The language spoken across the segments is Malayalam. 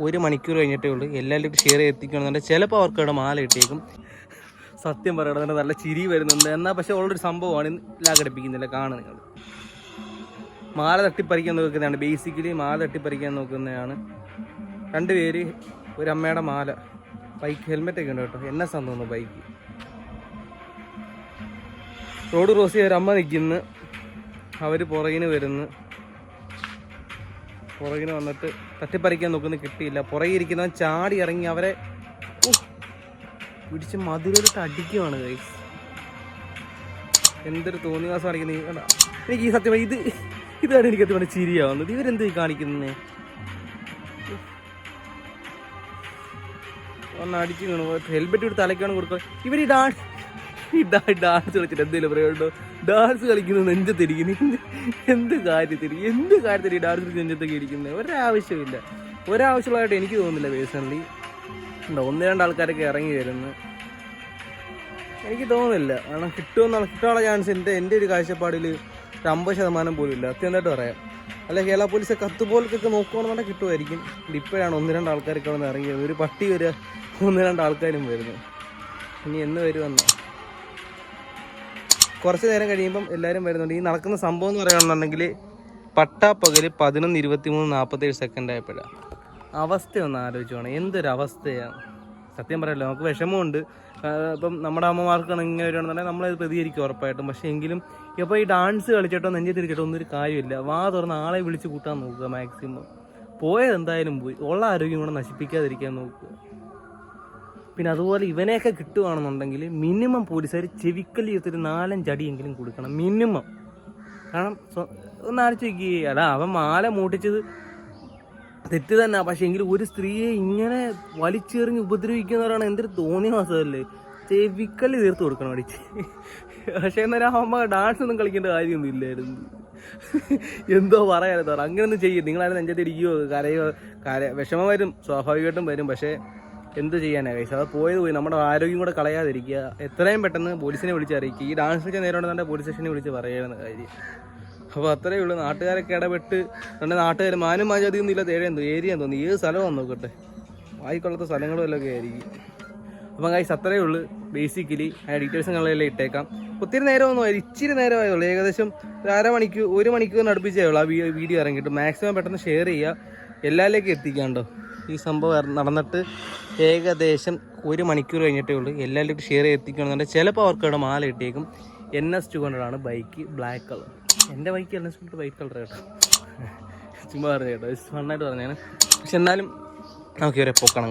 ഒരു മണിക്കൂർ കഴിഞ്ഞിട്ടേ ഉള്ളൂ. എല്ലാവരും ഷെയർ എത്തിക്കണമെന്നുണ്ട് ചിലപ്പോൾ അവർക്ക് അവിടെ മാല ഇട്ടേക്കും. സത്യം പറയണം നല്ല ചിരി വരുന്നുണ്ട്. എന്നാൽ പക്ഷെ ഉള്ളൊരു സംഭവമാണ്. ലാഘടിപ്പിക്കുന്നില്ല കാണുക നിങ്ങൾ. മാല തട്ടിപ്പറിക്കാൻ നോക്കുന്നതാണ്. ബേസിക്കലി മാല തട്ടിപ്പറിക്കാൻ നോക്കുന്നതാണ്. രണ്ടുപേര് ഒരു അമ്മയുടെ മാല. ബൈക്ക് ഹെൽമെറ്റ് ഒക്കെ ഉണ്ട് കേട്ടോ. എന്നെ തോന്നുന്നു ബൈക്ക് റോഡ് ക്രോസ് ചെയ്ത് ഒരു അമ്മ നിൽക്കുന്നു. അവർ പുറകിന് വരുന്നു. പുറകിന് വന്നിട്ട് തട്ടിപ്പറിക്കാൻ നോക്കുന്നു കിട്ടിയില്ല. പുറകെ ഇരിക്കുന്നവൻ ചാടി ഇറങ്ങി അവരെ പിടിച്ച് മതിലൊരിട്ട് അടിക്കുവാണ് ഗൈസ് എന്തൊരു തോന്നിവാസം കാണിക്കുന്നത് ഈ എനിക്ക് ഈ സത്യം ഇത് ഇതാണ് എനിക്ക് സത്യം ചിരിയാവുന്നത്. ഇവരെന്ത് കാണിക്കുന്നേ? ഒന്ന് അടിച്ചു വീണു. ഹെൽമെറ്റ് എടുത്ത് തലക്കാണ് കൊടുക്കുക ഇവർ ഡാൻസ് കളിച്ചിട്ട് എന്തെങ്കിലും പറയുന്നുണ്ടോ ഡാൻസ് കളിക്കുന്നത് നെഞ്ചത്തിരിക്കുന്നു എന്ത് എന്ത് കാര്യത്തിന് എന്ത് കാര്യത്തിൽ ഈ ഡാൻസ് നെഞ്ചത്തൊക്കെ ഇരിക്കുന്നത് ഒരാവശ്യമില്ല. ഒരാവശ്യമുള്ളതായിട്ട് എനിക്ക് തോന്നുന്നില്ല പേഴ്സണലി ഉണ്ടോ ഒന്ന് രണ്ട് ആൾക്കാരൊക്കെ ഇറങ്ങി വരുന്നു. എനിക്ക് തോന്നുന്നില്ല. കാരണം കിട്ടുമെന്നുള്ള കിട്ടാനുള്ള ചാൻസ് എന്റെ എന്റെ ഒരു കാഴ്ചപ്പാടിൽ ഒരു അമ്പത് ശതമാനം പോലും ഇല്ല. അത്യന്തമായിട്ട് പറയാം? അല്ല കേരള പോലീസ് കത്ത് പോലൊക്കെ നോക്കുകയാണെന്നുണ്ടെങ്കിൽ കിട്ടുമായിരിക്കും. ഇപ്പോഴാണ് ഒന്ന് രണ്ട് ആൾക്കാരൊക്കെ അവിടെ നിന്ന് ഇറങ്ങിയത്. ഒരു പട്ടി വരെ ഒന്ന് രണ്ട് ആൾക്കാരും വരുന്നത് ഇനി എന്ന് വരുമെന്നോ? കുറച്ച് നേരം കഴിയുമ്പം എല്ലാവരും വരുന്നുണ്ട്. ഈ നടക്കുന്ന സംഭവം എന്ന് പറയുകയാണെന്നുണ്ടെങ്കിൽ പട്ടാപ്പകൽ പതിനൊന്ന് ഇരുപത്തി മൂന്ന് നാൽപ്പത്തേഴ് സെക്കൻഡ് ആയപ്പോഴാണ് അവസ്ഥ ഒന്ന് ആലോചിച്ച് പോകണം എന്തൊരു അവസ്ഥയാണ് സത്യം പറയല്ലോ നമുക്ക് വിഷമമുണ്ട്. ഇപ്പം നമ്മുടെ അമ്മമാർക്കാണ് ഇങ്ങനെ വരുവാണെന്നുണ്ടെങ്കിൽ നമ്മളത് പ്രതികരിക്കും ഉറപ്പായിട്ടും. പക്ഷേ എങ്കിലും ഇപ്പോൾ ഈ ഡാൻസ് കളിച്ചിട്ടോ നെഞ്ചി തിരിച്ചിട്ടോ ഒന്നും ഒരു കാര്യമില്ല. വാ തുറന്ന് ആളെ വിളിച്ച് കൂട്ടാൻ നോക്കുക മാക്സിമം പോയത് എന്തായാലും പോയി. ഉള്ള ആരോഗ്യം കൂടെ നശിപ്പിക്കാതിരിക്കാൻ നോക്കുക. പിന്നെ അതുപോലെ ഇവനെയൊക്കെ കിട്ടുകയാണെന്നുണ്ടെങ്കിൽ മിനിമം പോലീസുകാർ ചെവിക്കൽ ചെയ്തിട്ട് നാലഞ്ച് അടിയെങ്കിലും കൊടുക്കണം മിനിമം. കാരണം ഒന്ന് ആലോചിച്ച് നോക്കിയേ അല്ല അവൻ മാല മൂട്ടിച്ചത് തെറ്റ് തന്നെ പക്ഷെ എങ്കിലും ഒരു സ്ത്രീയെ ഇങ്ങനെ വലിച്ചെറിഞ്ഞ് ഉപദ്രവിക്കുന്നവരാണ് എന്തൊരു തോന്നിയ മാസമല്ലേ ചെവിക്കൽ തീർത്ത് കൊടുക്കണം അടിച്ച്. പക്ഷേ എന്നാലും അമ്മ ഡാൻസ് ഒന്നും കളിക്കേണ്ട കാര്യമൊന്നും ഇല്ലായിരുന്നു. എന്തോ പറയാനോ അങ്ങനെയൊന്നും ചെയ്യും. നിങ്ങളാരും നെഞ്ചത്ത് ഇരിക്കുകയോ കരയോ? കര വിഷമം വരും സ്വാഭാവികമായിട്ടും വരും പക്ഷേ എന്ത് ചെയ്യാനാ കൈസ് അത് പോയത് പോയി. നമ്മുടെ ആരോഗ്യം കൂടെ കളയാതിരിക്കുക. എത്രയും പെട്ടെന്ന് പോലീസിനെ വിളിച്ച് അറിയിക്കുക ഈ ഡാൻസ് വെച്ചാൽ തന്നെ പോലീസ് സ്റ്റേഷനെ വിളിച്ച് പറയുന്ന കാര്യം. അപ്പോൾ അത്രയേ ഉള്ളൂ. നാട്ടുകാരൊക്കെ ഇടപെട്ട് നമ്മുടെ നാട്ടുകാർ മാനും മാജാതിയൊന്നും ഇല്ലാത്ത ഏരിയ എന്തോ ഏരിയ എന്തോ ഏത് സ്ഥലമാണ് നോക്കട്ടെ. വായിക്കൊള്ളാത്ത സ്ഥലങ്ങളും എല്ലാം ആയിരിക്കും. അപ്പം കൈസ് അത്രയേ ഉള്ളൂ. ബേസിക്കലി അതിന്റെ ഡീറ്റെയിൽസ് നിങ്ങളെല്ലാം ഇട്ടേക്കാം. ഒത്തിരി നേരമൊന്നും ആയി ഇച്ചിരി നേരമായുള്ളൂ ഏകദേശം ഒരു അരമണിക്കൂർ ഒരു മണിക്കൂറിന് അടുപ്പിച്ചേ ഉള്ളൂ ആ വീഡിയോ ഇറങ്ങിയിട്ട്. മാക്സിമം പെട്ടെന്ന് ഷെയർ ചെയ്യുക. എല്ലാവരിലേക്കും എത്തിക്കാണ്ടോ ഈ സംഭവം നടന്നിട്ട് ഏകദേശം ഒരു മണിക്കൂർ കഴിഞ്ഞിട്ടേ ഉള്ളൂ. എല്ലാവരും ഷെയർ എത്തിക്കണമെന്നുണ്ട് ചിലപ്പോൾ അവർക്ക് ഇവിടെ മാല കിട്ടിയേക്കും. എൻ എസ് ടു ഹൺഡ്രഡാണ് ബൈക്ക് ബ്ലാക്ക് കളർ എന്റെ bike N S two white colour കേട്ടോ. ചുമ്മാ പറഞ്ഞു കേട്ടോ. ഫണ്ണായിട്ട് പറഞ്ഞാണ് പക്ഷെ എന്നാലും നമുക്ക് ഇവരെ പൊക്കണം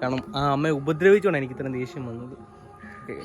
കാരണം ആ അമ്മയെ ഉപദ്രവിച്ചുകൊണ്ടാണ് എനിക്ക് ഇത്രയും ദേഷ്യം വന്നത്. ഓക്കെ